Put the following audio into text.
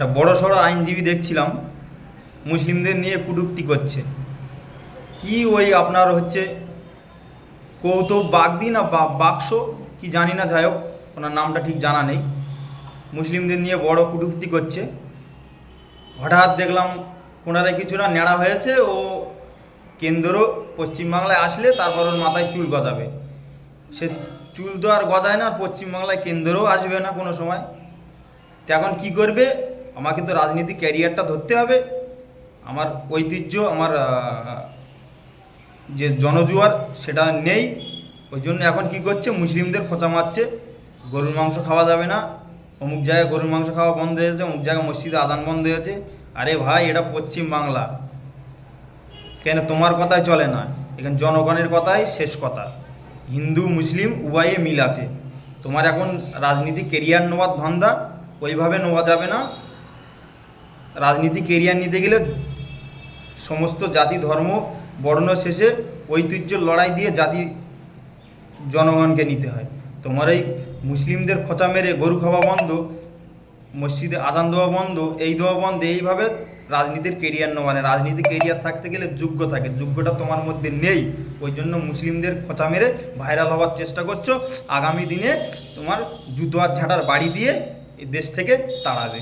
একটা বড় সড়ো আইনজীবী দেখছিলাম, মুসলিমদের নিয়ে কুটুক্তি করছে। কি ওই আপনার হচ্ছে কৌতুক বাগদি না বা- বাক্স? কি জানি না, যাই হোক, ওনার নামটা ঠিক জানা নেই। মুসলিমদের নিয়ে বড় কুটুক্তি করছে। হঠাৎ দেখলাম কোনারে কিছুটা নেড়া হয়েছে, ও কেন্দ্র পশ্চিমবাংলায় আসলে তারপর ওর মাথায় চুল গজাবে। সে চুল তো আর গজায় না, আর পশ্চিমবাংলায় কেন্দ্রও আসবে না কোনো সময়। তো এখন কী করবে? আমাকে তো রাজনীতি ক্যারিয়ারটা ধরতে হবে। আমার ঐতিহ্য, আমার যে জনজুয়ার সেটা নেই। ওই জন্য এখন কি করছে? মুসলিমদের খোঁচা মারছে। গরুর মাংস খাওয়া যাবে না। অমুক জায়গায় গরুর মাংস খাওয়া বন্ধ হয়েছে অমুক জায়গায় মসজিদে আদান বন্ধ হয়েছে আরে ভাই, এটা পশ্চিম বাংলা। কেন তোমার কথাই চলে না? এখানে জনগণের কথাই শেষ কথা। হিন্দু, মুসলিম, উভয়ে মিল আছে। তোমার এখন রাজনীতি কেরিয়ার নেওয়ার ধান্দা, ওইভাবে নেওয়া যাবে না। রাজনীতি কেরিয়ার নিতে গেলে সমস্ত জাতি, ধর্ম, বর্ণ শেষে ঐতিহ্য লড়াই দিয়ে জাতি জনগণকে নিতে হয়। তোমার এই মুসলিমদের খোঁচা মেরে গরু খাওয়া বন্ধ, মসজিদে আজান দেওয়া বন্ধ, এই দেওয়া বন্ধ, এইভাবে রাজনীতির কেরিয়ার নেওয়া মানে রাজনীতি কেরিয়ার থাকতে গেলে যোগ্য থাকে। যোগ্যটা তোমার মধ্যে নেই, ওই জন্য মুসলিমদের খোঁচা মেরে ভাইরাল হওয়ার চেষ্টা করছ। আগামী দিনে তোমার জুতো আর ঝাঁটার বাড়ি দিয়ে দেশ থেকে তাড়াবে।